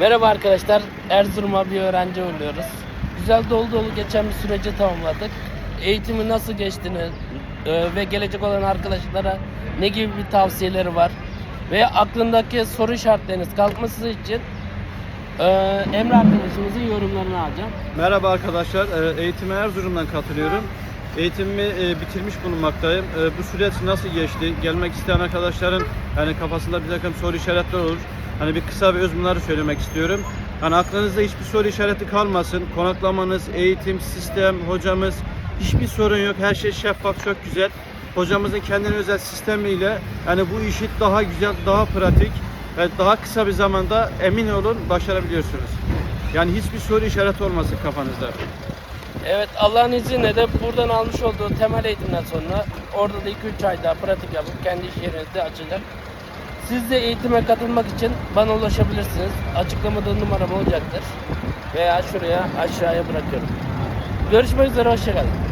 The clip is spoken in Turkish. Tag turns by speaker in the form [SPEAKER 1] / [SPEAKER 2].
[SPEAKER 1] Merhaba arkadaşlar. Erzurum'a bir öğrenci oluyoruz. Güzel dolu dolu geçen bir süreci tamamladık. Eğitimi nasıl geçtiğini e, ve gelecek olan arkadaşlara ne gibi bir tavsiyeleri var ve aklındaki soru işaretleriniz kalkması için e, Emre arkadaşımızın yorumlarını alacağım.
[SPEAKER 2] Merhaba arkadaşlar, Ee, eğitime Erzurum'dan katılıyorum. Eğitimimi e, bitirmiş bulunmaktayım. E, Bu süreç nasıl geçti? Gelmek isteyen arkadaşların hani kafasında bir takım soru işaretleri olur. Hani bir kısa ve öz bunları söylemek istiyorum. Hani aklınızda hiçbir soru işareti kalmasın. Konaklamanız, eğitim, sistem, hocamız hiçbir sorun yok. Her şey şeffaf, çok güzel. Hocamızın kendine özel sistemiyle hani bu işi daha güzel, daha pratik ve daha kısa bir zamanda emin olun başarabiliyorsunuz. Yani hiçbir soru işareti olmasın kafanızda.
[SPEAKER 1] Evet Allah'ın izniyle de buradan almış olduğu temel eğitimden sonra orada da 2-3 ay daha pratik yapıp kendi iş yerinizde açacak. Siz de eğitime katılmak için bana ulaşabilirsiniz. Açıklamada numaram olacaktır. Veya şuraya aşağıya bırakıyorum. Görüşmek üzere, hoşçakalın.